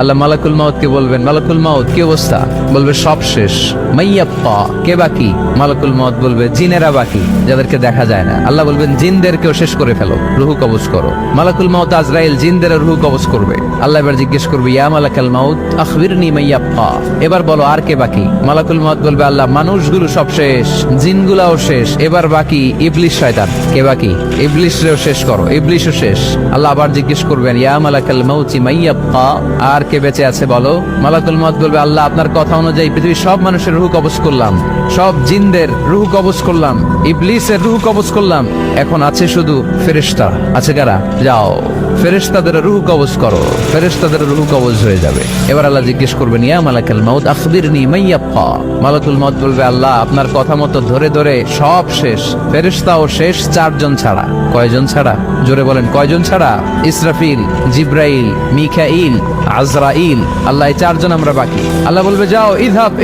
আল্লাহ মালাকুল মাউতকে বলবেন, মালাকুল মাউত, কি অবস্থা? বলবে, সব শেষ। মাইয়াপ্পা কে বাকি? মালাকুল মাউত বলবে, জিনেরা বাকি, যাদেরকে দেখা যায় না। আল্লাহ বলবেন, জিনদেরকেও শেষ করে ফেলো, রুহু কবজ করো। মালাকুল মাউত আজরাইল, জিনদের রুহু কবজ করবে। আল্লাহ এবার জিজ্ঞেস করবে, ইয়া মালাকাল মাউত, আখবিরনি মাইয়াপ্পা এবার বলো, আর কে বাকি? মালাকুল মাউত বলবে, আল্লাহ, মানুষগুলো সব শেষ, জিনগুলাও শেষ, এবার বাকি ইবলিশ শয়তান। কে বাকি? ইবলিশরেও শেষ করো, ইবলিশও শেষ। আল্লাহ আবার জিজ্ঞেস করবেন, ইয়া মালাকাল মাউতি মাইয়াপ্পা আর কে বেঁচে আছে বলো? মালাকুল মত বলবে, আল্লাহ, আপনার কথা অনুযায়ী পৃথিবীর সব মানুষের রুহ কবজ করলাম। সব জিনদের রুহ কবজ করলাম। ইবলিসের রুহ কবজ করলাম। এখন আছে শুধু ফেরেশতা। আছে কারা? যাও। ফেরেশতাদের রুহ কবজ করো। ফেরেশতাদের রুহ কবজ হয়ে যাবে। এবার আল্লাহ জিজ্ঞেস করবেন, ইয়া মালাকাল মাউত আখবিরনি মাইয়াপ্পা মালাকুল মাউত বলবে, আল্লাহ, আপনার কথা মতো ধরে ধরে সব শেষ। ফেরেশতাও শেষ, চারজন ছাড়া। কয়জন ছাড়া? জোরে বলেন, কয়জন ছাড়া? ইসরাফিল, জিব্রাইল মিখাইল আজরাইল, আল্লাহ চারজন আমরা বাকি। আল্লাহ বলবে, যাও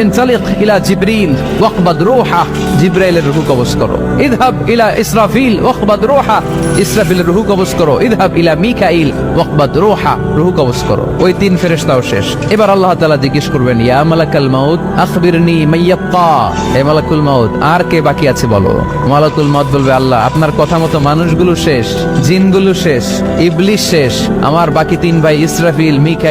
ইনসালিক ইলা জিব্রিল, ওয়াকবাদ রূহা। জিব্রাইলের রূহ কবজ করো। ইলা ইসরাফিল, ওয়াকবাদ রূহা। ইসরাফিলের রূহ কবজ করো। ইলা মিকাইল, ওয়াকবাদ রূহা। রূহ কবজ করো। ওই তিন ফেরেশতাও শেষ। এবার আল্লাহ তাআলা জিজ্ঞেস করবেন, ইয়া মালাকাল মাউত, আখবিরনি হে মালাকুল মাউত, আর কে বাকি আছে বলো? মালাকুল মাউত বলবে, আল্লাহ, আপনার কথা মতো মানুষগুলো শেষ, জিনগুলো শেষ ইবলিশ শেষ, আমার বাকি তিন ভাই ইসরাফিল, মিকাইল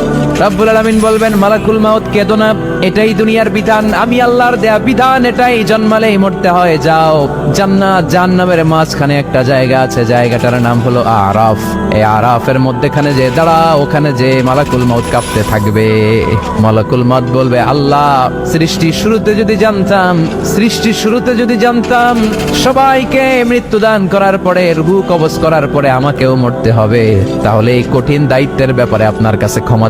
রাব্বুল আলামিন বলবেন, মালাকুল মাউত কেদো না এটাই দুনিয়ার বিধান। আমি আল্লাহর দেয়া বিধান, এটাই জন্মালেই মরতে হয়। যাও, জান্নাত, জাহান্নামের মাঝখানে একটা জায়গা আছে। জায়গাটার নাম হলো আরাফ। এই আরাফের মধ্যেখানে যে দাঁড়া ওখানে যে মালাকুল মাউত কাঁপতে থাকবে। মালাকুল মাউত বলবে, আল্লাহ সৃষ্টির শুরুতে যদি জানতাম সৃষ্টির শুরুতে যদি জানতাম, সবাইকে মৃত্যুদান করার পরে, রুহু কবজ করার পরে আমাকেও মরতে হবে। তাহলে এই কঠিন দায়িত্বের ব্যাপারে আপনার কাছে ক্ষমা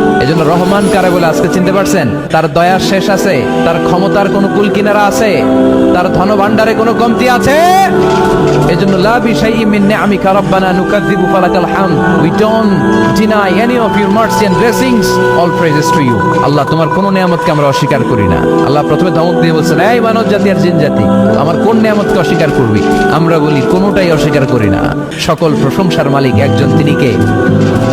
এজন্য রহমান কারে বলে আজকে চিনতে পারছেন, তার দয়ার শেষ আছে, তার ক্ষমতার কোনো কুল কিনারা আছে, তার ধন ভান্ডারে কোনো কমতি আছে। এজন্য লা বিশাইইন মিন নিআমিকা রাব্বানা নুকাযযিবু ফালাকাল হামদ। We don't deny any of your mercy and blessings all praises to you Allah তোমার কোন নিয়ামতকে আমরা অস্বীকার করি না। আল্লাহ প্রথমে ধমক দিয়ে বলছেন, এই মানব জাতি আর জিন জাতি, আমার কোন নিয়ামতকে অস্বীকার করবি? আমরা বলি, কোনোটাই অস্বীকার করি না। সকল প্রশংসার মালিক একজন, তিনি কে?